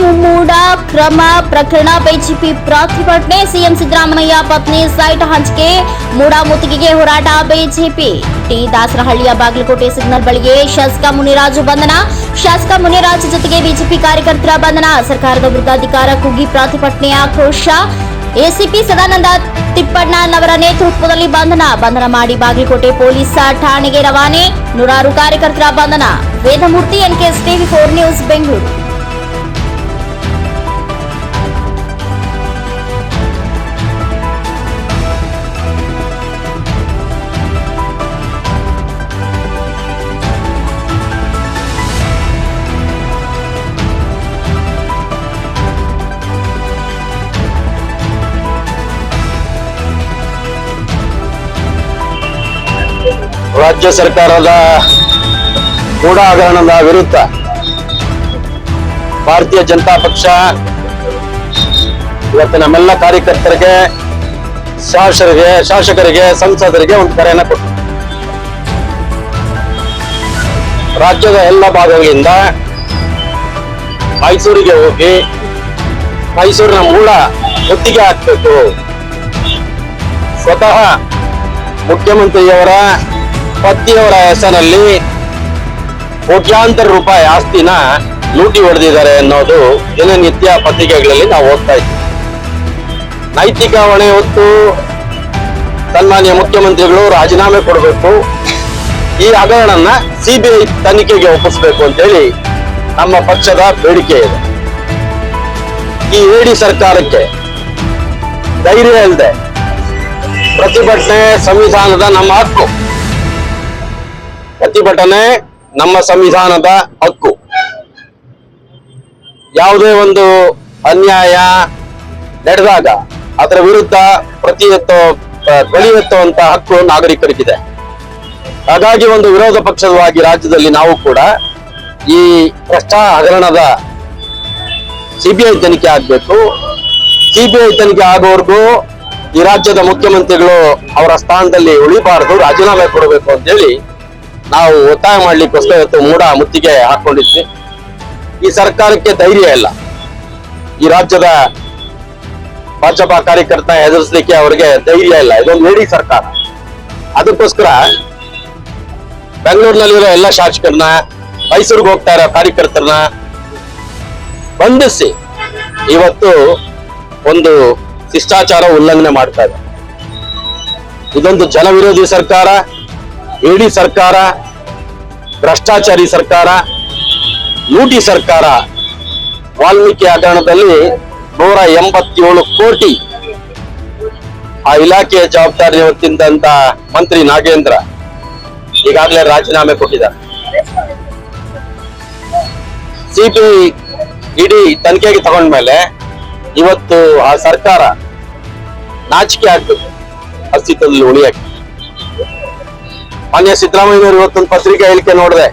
ಮುಮ್ಮೂಡ ಕ್ರಮ ಪ್ರಕರಣ ಬಿಜೆಪಿ ಪ್ರತಿಭಟನೆ ಸಿಎಂ ಸಿದ್ದರಾಮಯ್ಯ ಪತ್ನಿ ಸೈಟ್ ಹಂಚಿಕೆ, ಮೂಡ ಮುತ್ತಿಗೆಗೆ ಹೋರಾಟ ಬಿಜೆಪಿ ಟಿ. ದಾಸರಹಳ್ಳಿಯ ಬಾಗಲಕೋಟೆ ಸಿಗ್ನಲ್ ಬಳಿಗೆ ಶಾಸಕ ಮುನಿರಾಜು ಬಂಧನ, ಶಾಸಕ ಮುನಿರಾಜ್ ಜೊತೆಗೆ ಬಿಜೆಪಿ ಕಾರ್ಯಕರ್ತರ ಬಂಧನ, ಸರ್ಕಾರದ ವಿರುದ್ಧ ಅಧಿಕಾರ ಕುಗ್ಗಿ ಪ್ರತಿಭಟನೆ ಆಕ್ರೋಶ ಎಸಿಪಿ ಸದಾನಂದ ತಿಪ್ಪಣ್ಣನವರ ನೇತೃತ್ವದಲ್ಲಿ ಬಂಧನ ಬಂಧನ ಮಾಡಿ ಬಾಗಲಕೋಟೆ ಪೊಲೀಸ್ ಠಾಣೆಗೆ ರವಾನೆ, ನೂರಾರು ಕಾರ್ಯಕರ್ತರ ಬಂಧನ. Vedamurthy, NKS TV four news, Bengaluru. ರಾಜ್ಯ ಸರ್ಕಾರದ ಕೂಡ ಹಗರಣದ ವಿರುದ್ಧ ಭಾರತೀಯ ಜನತಾ ಪಕ್ಷ ಇವತ್ತು ನಮ್ಮೆಲ್ಲ ಕಾರ್ಯಕರ್ತರಿಗೆ ಶಾಸಕರಿಗೆ ಶಾಸಕರಿಗೆ, ಸಂಸದರಿಗೆ ಒಂದು ಕರೆಯನ್ನು ಕೊಟ್ಟು ರಾಜ್ಯದ ಎಲ್ಲ ಭಾಗಗಳಿಂದ ಮೈಸೂರಿಗೆ ಹೋಗಿ ಮೈಸೂರಿನ ಮೂಲ ಒತ್ತಿಗೆ ಹಾಕ್ಬೇಕು. ಸ್ವತಃ ಮುಖ್ಯಮಂತ್ರಿಯವರ ಪತಿಯವರ ಹೆಸರಲ್ಲಿ ಕೋಟ್ಯಾಂತರ ರೂಪಾಯಿ ಆಸ್ತಿನ ಲೂಟಿ ಹೊಡೆದಿದ್ದಾರೆ ಅನ್ನೋದು ದಿನನಿತ್ಯ ಪತ್ರಿಕೆಗಳಲ್ಲಿ ನಾವು ಓದ್ತಾ ಇದ್ದೀವಿ ನೈತಿಕ ಹೊಣೆ ಹೊತ್ತು ಸನ್ಮಾನ್ಯ ಮುಖ್ಯಮಂತ್ರಿಗಳು ರಾಜೀನಾಮೆ ಕೊಡಬೇಕು. ಈ ಹಗರಣನ ಸಿಬಿಐ ತನಿಖೆಗೆ ಒಪ್ಪಿಸಬೇಕು ಅಂತೇಳಿ ನಮ್ಮ ಪಕ್ಷದ ಬೇಡಿಕೆ ಇದೆ. ಈ ಏಡಿ ಸರ್ಕಾರಕ್ಕೆ ಧೈರ್ಯ ಇಲ್ಲದೆ ಪ್ರತಿಭಟನೆ ಸಂವಿಧಾನದ ನಮ್ಮ ಹಕ್ಕು. ಪ್ರತಿಭಟನೆ ನಮ್ಮ ಸಂವಿಧಾನದ ಹಕ್ಕು. ಯಾವುದೇ ಒಂದು ಅನ್ಯಾಯ ನಡೆದಾಗ ಅದರ ವಿರುದ್ಧ ಪ್ರತಿ ಎತ್ತೋ ಧ್ವನಿ ಎತ್ತುವಂತ ಹಕ್ಕು ನಾಗರಿಕರಿಗಿದೆ. ಹಾಗಾಗಿ ಒಂದು ವಿರೋಧ ಪಕ್ಷವಾಗಿ ರಾಜ್ಯದಲ್ಲಿ ನಾವು ಕೂಡ ಈ ಭ್ರಷ್ಟ ಹಗರಣದ ಸಿಬಿಐ ತನಿಖೆ ಆಗ್ಬೇಕು. ಸಿಬಿಐ ತನಿಖೆ ಆಗೋವರೆಗೂ ಈ ರಾಜ್ಯದ ಮುಖ್ಯಮಂತ್ರಿಗಳು ಅವರ ಸ್ಥಾನದಲ್ಲಿ ಉಳಿಬಾರದು, ರಾಜೀನಾಮೆ ಕೊಡಬೇಕು ಅಂತೇಳಿ ನಾವು ಒತ್ತಾಯ ಮಾಡ್ಲಿಕ್ಕೋಸ್ಕರ ಇವತ್ತು ಮೂಡ ಮುತ್ತಿಗೆ ಹಾಕೊಂಡಿದ್ವಿ. ಈ ಸರ್ಕಾರಕ್ಕೆ ಧೈರ್ಯ ಇಲ್ಲ. ಈ ರಾಜ್ಯದ ಭಾಜಪಾ ಕಾರ್ಯಕರ್ತ ಎದುರಿಸಲಿಕ್ಕೆ ಅವರಿಗೆ ಧೈರ್ಯ ಇಲ್ಲ. ಇದೊಂದು ಲೇಡಿ ಸರ್ಕಾರ. ಅದಕ್ಕೋಸ್ಕರ ಬೆಂಗಳೂರಿನಲ್ಲಿರೋ ಎಲ್ಲ ಶಾಸಕರನ್ನ, ಮೈಸೂರಿಗೆ ಹೋಗ್ತಾ ಇರೋ ಕಾರ್ಯಕರ್ತರನ್ನ ಬಂಧಿಸಿ ಇವತ್ತು ಒಂದು ಶಿಷ್ಟಾಚಾರ ಉಲ್ಲಂಘನೆ ಮಾಡ್ತಾ ಇದೆ. ಇದೊಂದು ಜನವಿರೋಧಿ ಸರ್ಕಾರ. ಇಡಿ ಸರ್ಕಾರ, ಭ್ರಷ್ಟಾಚಾರಿ ಸರ್ಕಾರ, ಲೂಟಿ ಸರ್ಕಾರ ವಾಲ್ಮೀಕಿ ಹಗರಣದಲ್ಲಿ ನೂರ ಎಂಬತ್ತೇಳು ಕೋಟಿ ಆ ಇಲಾಖೆಯ ಜವಾಬ್ದಾರಿ ಹೊತ್ತಿದ್ದಂತ ಮಂತ್ರಿ ನಾಗೇಂದ್ರ ಈಗಾಗಲೇ ರಾಜೀನಾಮೆ ಕೊಟ್ಟಿದ್ದಾರೆ. ಸಿಬಿಐ ಇಡಿ ತನಿಖೆಗೆ ತಗೊಂಡ್ಮೇಲೆ ಇವತ್ತು ಆ ಸರ್ಕಾರ ನಾಚಿಕೆ ಆಗ್ಬೇಕು ಅಸ್ತಿತ್ವದಲ್ಲಿ ಉಳಿಯಕ್ಕೆ. ಮಾನ್ಯ ಸಿದ್ದರಾಮಯ್ಯನವರು ಇವತ್ತೊಂದು ಪತ್ರಿಕೆ ಹೇಳಿಕೆ ನೋಡಿದೆ.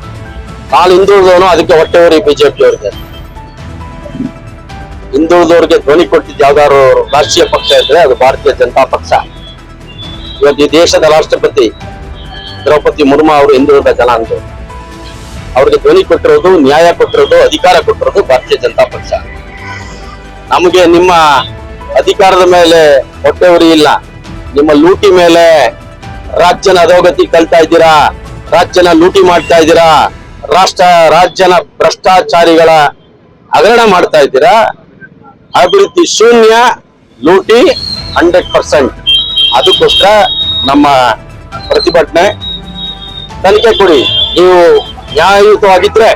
ನಾನು ಹಿಂದುಳಿದವನು ಅದಕ್ಕೆ ಹೊಟ್ಟೆ ಹೊರಿ ಬಿಜೆಪಿ ಅವ್ರಿಗೆ ಹಿಂದುಳಿದವ್ರಿಗೆ ಧ್ವನಿ ಕೊಟ್ಟಿದ್ದು ಯಾವ್ದಾದ್ರು ರಾಷ್ಟ್ರೀಯ ಪಕ್ಷ ಇದ್ರೆ ಅದು ಭಾರತೀಯ ಜನತಾ ಪಕ್ಷ. ಇವತ್ತು ಈ ದೇಶದ ರಾಷ್ಟ್ರಪತಿ ದ್ರೌಪದಿ ಮುರ್ಮು ಅವರು ಹಿಂದುಳಿದ ಜನ ಅಂತ ಅವ್ರಿಗೆ ಧ್ವನಿ ಕೊಟ್ಟಿರೋದು, ನ್ಯಾಯ ಕೊಟ್ಟಿರೋದು, ಅಧಿಕಾರ ಕೊಟ್ಟಿರೋದು ಭಾರತೀಯ ಜನತಾ ಪಕ್ಷ. ನಮಗೆ ನಿಮ್ಮ ಅಧಿಕಾರದ ಮೇಲೆ ಹೊಟ್ಟೆ ಇಲ್ಲ. ನಿಮ್ಮ ಲೂಟಿ ಮೇಲೆ ರಾಜ್ಯನ ಅಧೋಗತಿ ಕಲ್ತಾ ಇದ್ದೀರಾ? ರಾಜ್ಯನ ಲೂಟಿ ಮಾಡ್ತಾ ಇದ್ದೀರಾ? ರಾಷ್ಟ್ರ, ರಾಜ್ಯನ ಭ್ರಷ್ಟಾಚಾರಿಗಳ ಹಗರಣ ಮಾಡ್ತಾ ಇದ್ದೀರಾ? ಅಭಿವೃದ್ಧಿ ಶೂನ್ಯ, ಲೂಟಿ ಹಂಡ್ರೆಡ್ ಪರ್ಸೆಂಟ್. ಅದಕ್ಕೋಸ್ಕರ ನಮ್ಮ ಪ್ರತಿಭಟನೆ ತನಿಖೆ ಕೊಡಿ. ನೀವು ನ್ಯಾಯಯುತವಾಗಿದ್ರೆ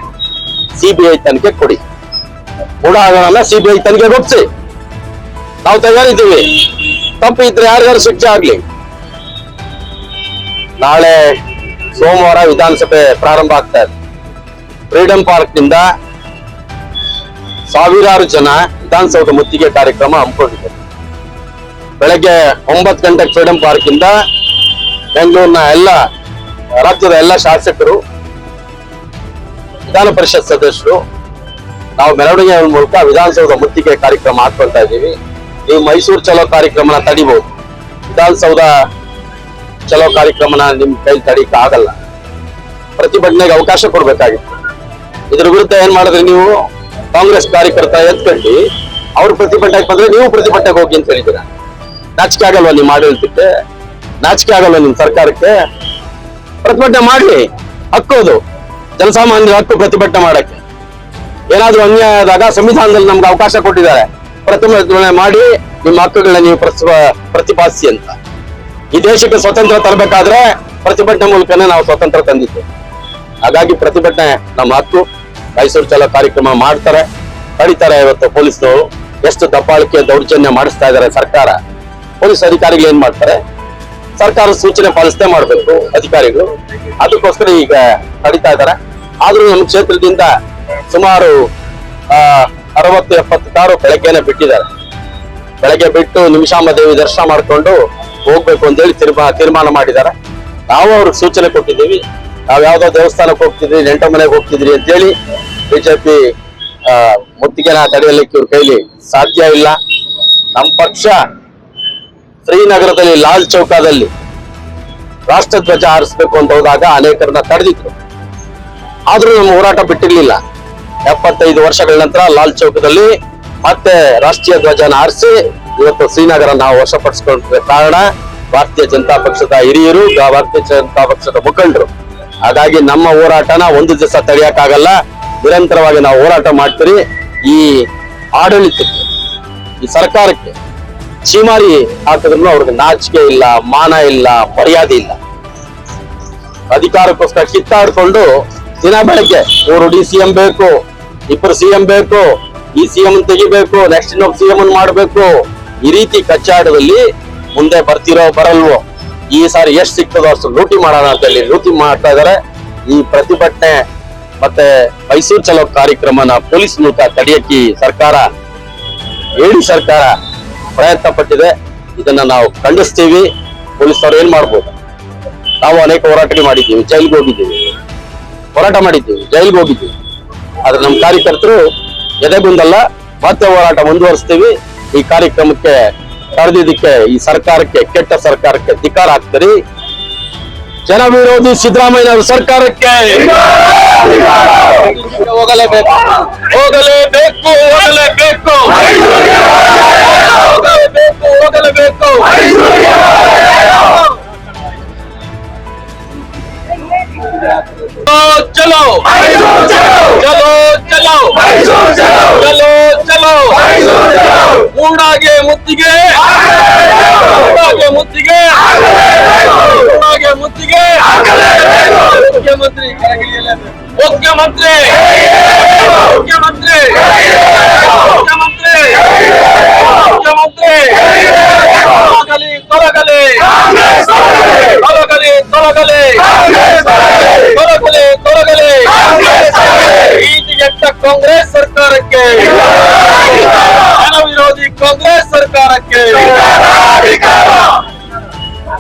ಸಿಬಿಐ ತನಿಖೆ ಕೊಡಿ. ಕೂಡ ಹಗರಣ ಸಿಬಿಐ ತನಿಖೆ ಕೊಡ್ಸಿ ನಾವು ತಯಾರಿದ್ದೀವಿ. ತಪ್ಪು ಇದ್ರೆ ಯಾರ್ಯಾರು ಶಿಕ್ಷೆ ಆಗ್ಲಿ. ನಾಳೆ ಸೋಮವಾರ ವಿಧಾನಸಭೆ ಪ್ರಾರಂಭ ಆಗ್ತಾ ಇದೆ. ಫ್ರೀಡಂ ಪಾರ್ಕ್ನಿಂದ ಸಾವಿರಾರು ಜನ ವಿಧಾನಸೌಧ ಮುತ್ತಿಗೆ ಕಾರ್ಯಕ್ರಮ ಹಮ್ಮಿಕೊಂಡಿದ್ದಾರೆ. ಬೆಳಗ್ಗೆ ಒಂಬತ್ತು ಗಂಟೆಗೆ ಫ್ರೀಡಂ ಪಾರ್ಕ್ ಇಂದ ಬೆಂಗಳೂರಿನ ಎಲ್ಲ ರಾಜ್ಯದ ಎಲ್ಲ ಶಾಸಕರು, ವಿಧಾನ ಪರಿಷತ್ ಸದಸ್ಯರು, ನಾವು ಮೆರವಣಿಗೆ ಮೂಲಕ ವಿಧಾನಸೌಧ ಮುತ್ತಿಗೆ ಕಾರ್ಯಕ್ರಮ ಹಾಕೊಳ್ತಾ ಇದ್ದೀವಿ. ನೀವು ಮೈಸೂರು ಚಲೋ ಕಾರ್ಯಕ್ರಮನ ತಡಿಬಹುದು ವಿಧಾನಸೌಧ ಚಲೋ ಕಾರ್ಯಕ್ರಮನ ನಿಮ್ ಕೈ ತಡೀಕ ಆಗಲ್ಲ. ಪ್ರತಿಭಟನೆಗೆ ಅವಕಾಶ ಕೊಡ್ಬೇಕಾಗಿತ್ತು. ಇದ್ರ ವಿರುದ್ಧ ಏನ್ ಮಾಡಿದ್ರಿ ನೀವು? ಕಾಂಗ್ರೆಸ್ ಕಾರ್ಯಕರ್ತ ಎತ್ಕಂಡು, ಅವ್ರ ಪ್ರತಿಭಟನೆಗೆ ಬಂದ್ರೆ ನೀವು ಪ್ರತಿಭಟನೆಗೆ ಹೋಗಿ ಅಂತ ಹೇಳಿದ್ದೀರಾ? ನಾಚಿಕೆ ಆಗಲ್ವಾ ನಿಮ್ಮ ಆಡಳಿತಕ್ಕೆ ನಾಚಿಕೆ ಆಗಲ್ವಾ ನಿಮ್ ಸರ್ಕಾರಕ್ಕೆ? ಪ್ರತಿಭಟನೆ ಮಾಡ್ಲಿ ಹಕ್ಕೋದು ಜನಸಾಮಾನ್ಯರ ಹಕ್ಕು ಪ್ರತಿಭಟನೆ ಮಾಡಕ್ಕೆ. ಏನಾದ್ರೂ ಅನ್ಯಾಯ ಆದಾಗ ಸಂವಿಧಾನದಲ್ಲಿ ನಮ್ಗೆ ಅವಕಾಶ ಕೊಟ್ಟಿದ್ದಾರೆ. ಪ್ರತಿಭಟನೆ ಮಾಡಿ, ನಿಮ್ಮ ಹಕ್ಕುಗಳನ್ನ ನೀವು ಪ್ರತಿಪಾದಿಸಿ ಅಂತ. ಈ ದೇಶಕ್ಕೆ ಸ್ವತಂತ್ರ ತರಬೇಕಾದ್ರೆ ಪ್ರತಿಭಟನೆ ಮೂಲಕನೇ ನಾವು ಸ್ವತಂತ್ರ ತಂದಿದ್ದೆ. ಹಾಗಾಗಿ ಪ್ರತಿಭಟನೆ ನಮ್ಮ ಹಕ್ಕು. ಮೈಸೂರು ಚಲ ಕಾರ್ಯಕ್ರಮ ಮಾಡ್ತಾರೆ. ಕಡಿತಾರೆ ಇವತ್ತು ಪೊಲೀಸ್ನವರು. ಎಷ್ಟು ದಬ್ಬಾಳಿಕೆ ದೌರ್ಜನ್ಯ ಮಾಡಿಸ್ತಾ ಇದ್ದಾರೆ ಸರ್ಕಾರ. ಪೊಲೀಸ್ ಅಧಿಕಾರಿಗಳು ಏನ್ ಮಾಡ್ತಾರೆ? ಸರ್ಕಾರ ಸೂಚನೆ ಪಾಲಿಸದೆ ಮಾಡಬೇಕು ಅಧಿಕಾರಿಗಳು. ಅದಕ್ಕೋಸ್ಕರ ಈಗ ಕಡಿತಾ ಇದ್ದಾರೆ. ಆದ್ರೂ ನಮ್ಮ ಕ್ಷೇತ್ರದಿಂದ ಸುಮಾರು ಅರವತ್ತು ಎಪ್ಪತ್ತು ಕಾರು ಬೆಳಗ್ಗೆನೆ ಬಿಟ್ಟಿದ್ದಾರೆ. ಬೆಳಗ್ಗೆ ಬಿಟ್ಟು ನಿಮಿಷಾಂಬ ದೇವಿ ದರ್ಶನ ಮಾಡ್ಕೊಂಡು ಹೋಗ್ಬೇಕು ಅಂತೇಳಿ ತೀರ್ಮಾನ ತೀರ್ಮಾನ ಮಾಡಿದ್ದಾರೆ. ನಾವು ಅವ್ರಿಗೆ ಸೂಚನೆ ಕೊಟ್ಟಿದ್ದೀವಿ. ನಾವು ಯಾವ್ದೋ ದೇವಸ್ಥಾನಕ್ಕೆ ಹೋಗ್ತಿದ್ರಿ ನೆಂಟ ಮನೆಗೆ ಹೋಗ್ತಿದ್ರಿ ಅಂತೇಳಿ ಬಿಜೆಪಿ ಮುತ್ತಿಗೆನ ತಡೆಯಲಿಕ್ಕೆ ಇವ್ರ ಕೈಲಿ ಸಾಧ್ಯ ಇಲ್ಲ. ನಮ್ಮ ಪಕ್ಷ ಶ್ರೀನಗರದಲ್ಲಿ ಲಾಲ್ ಚೌಕದಲ್ಲಿ ರಾಷ್ಟ್ರ ಧ್ವಜ ಹಾರಿಸ್ಬೇಕು ಅಂತ ಹೋದಾಗ ಅನೇಕರನ್ನ ತಡೆದಿದ್ರು ಆದ್ರೂ ನಮ್ಮ ಹೋರಾಟ ಬಿಟ್ಟಿರ್ಲಿಲ್ಲ. ಎಪ್ಪತ್ತೈದು ವರ್ಷಗಳ ನಂತರ ಲಾಲ್ ಚೌಕದಲ್ಲಿ ಮತ್ತೆ ರಾಷ್ಟ್ರೀಯ ಧ್ವಜನ ಹಾರಿಸಿ ಇವತ್ತು ಶ್ರೀನಗರ ನಾವು ವಶಪಡಿಸಿಕೊಂಡ್ರೆ ಕಾರಣ ಭಾರತೀಯ ಜನತಾ ಪಕ್ಷದ ಹಿರಿಯರು ಭಾರತೀಯ ಜನತಾ ಪಕ್ಷದ ಮುಖಂಡರು. ಹಾಗಾಗಿ ನಮ್ಮ ಹೋರಾಟನ ಒಂದು ದಿವಸ ತಡೆಯಕ್ಕಾಗಲ್ಲ. ನಿರಂತರವಾಗಿ ನಾವು ಹೋರಾಟ ಮಾಡ್ತೀರಿ. ಈ ಆಡಳಿತಕ್ಕೆ, ಈ ಸರ್ಕಾರಕ್ಕೆ ಚೀಮಾರಿ ಹಾಕಿದ್ರು ಅವ್ರಿಗೆ ನಾಚಿಕೆ ಇಲ್ಲ, ಮಾನ ಇಲ್ಲ, ಮರ್ಯಾದೆ ಇಲ್ಲ. ಅಧಿಕಾರಕ್ಕೋಸ್ಕರ ಕಿತ್ತಾಡ್ಕೊಂಡು ದಿನ ಬೆಳಗ್ಗೆ ಮೂರು ಡಿ ಸಿ ಎಂ ಬೇಕು ಇಬ್ಬರು ಸಿ ಎಂ ಬೇಕು, ಈ ಸಿ ಎಂ ತೆಗಿಬೇಕು, ನೆಕ್ಸ್ಟ್ ಇನ್ನೊಬ್ಬ ಸಿ ಎಂ ಮಾಡ್ಬೇಕು. ಈ ರೀತಿ ಕಚ್ಚಾಡದಲ್ಲಿ ಮುಂದೆ ಬರ್ತಿರೋ, ಬರಲ್ವೋ? ಈ ಸಾರಿ ಎಷ್ಟು ಸಿಗ್ತದೋ ಅಷ್ಟು ಲೂಟಿ ಮಾಡೋಣ ಅಂತ ಹೇಳಿ ಲೂಟಿ ಮಾಡ್ತಾ ಇದಾರೆ. ಈ ಪ್ರತಿಭಟನೆ ಮತ್ತೆ ಮೈಸೂರು ಚಲೋ ಕಾರ್ಯಕ್ರಮನ ಪೊಲೀಸ್ ಮೂಲಕ ತಡೆಯಕ್ಕೆ ಸರ್ಕಾರ, ಏಳು ಸರ್ಕಾರ ಪ್ರಯತ್ನ ಪಟ್ಟಿದೆ. ಇದನ್ನ ನಾವು ಖಂಡಿಸ್ತೀವಿ. ಪೊಲೀಸರು ಏನ್ ಮಾಡ್ಬೋದು? ನಾವು ಅನೇಕ ಹೋರಾಟ ಮಾಡಿದ್ದೀವಿ. ಜೈಲ್ಗೆ ಹೋಗಿದ್ದೀವಿ. ಹೋರಾಟ ಮಾಡಿದ್ದೀವಿ. ಜೈಲ್ಗೆ ಹೋಗಿದ್ದೀವಿ. ಆದ್ರೆ ನಮ್ಮ ಕಾರ್ಯಕರ್ತರು ಎದೆಗುಂದಲ್ಲ ಮತ್ತೆ ಹೋರಾಟ ಮುಂದುವರಿಸ್ತೀವಿ. ಈ ಕಾರ್ಯಕ್ರಮಕ್ಕೆ ಕರೆದಿದ್ದಕ್ಕೆ ಈ ಸರ್ಕಾರಕ್ಕೆ, ಕೆಟ್ಟ ಸರ್ಕಾರಕ್ಕೆ ಧಿಕಾರ ಹಾಕ್ತೀರಿ. ಜನ ವಿರೋಧಿ ಸಿದ್ದರಾಮಯ್ಯ ಸರ್ಕಾರಕ್ಕೆ. ಹೋಗಲೇಬೇಕು. ಹೋಗಲೇಬೇಕು ಹೋಗಲೇಬೇಕು. ಹೋಗಲೇಬೇಕು ಹೋಗಲೇಬೇಕು. ಮುತ್ತಿಗೆ ಮುತ್ತಿಗೆ ಮುತ್ತಿಗೆ ಮುಖ್ಯಮಂತ್ರಿ ಮುಖ್ಯಮಂತ್ರಿ ಮುಖ್ಯಮಂತ್ರಿ ಮುಖ್ಯಮಂತ್ರಿ ಮುಖ್ಯಮಂತ್ರಿ ತೊಲಗಲಿ ತೊಲಗಲಿ ತೊಲಗಲಿ ತೊಲಗಲಿ ತೊಲಗಲಿ ತೊಲಗಲಿ ಈಟಿಗೆಟ್ಟ ಕಾಂಗ್ರೆಸ್ ಸರ್ಕಾರಕ್ಕೆ ಜನ ವಿರೋಧಿ ಕಾಂಗ್ರೆಸ್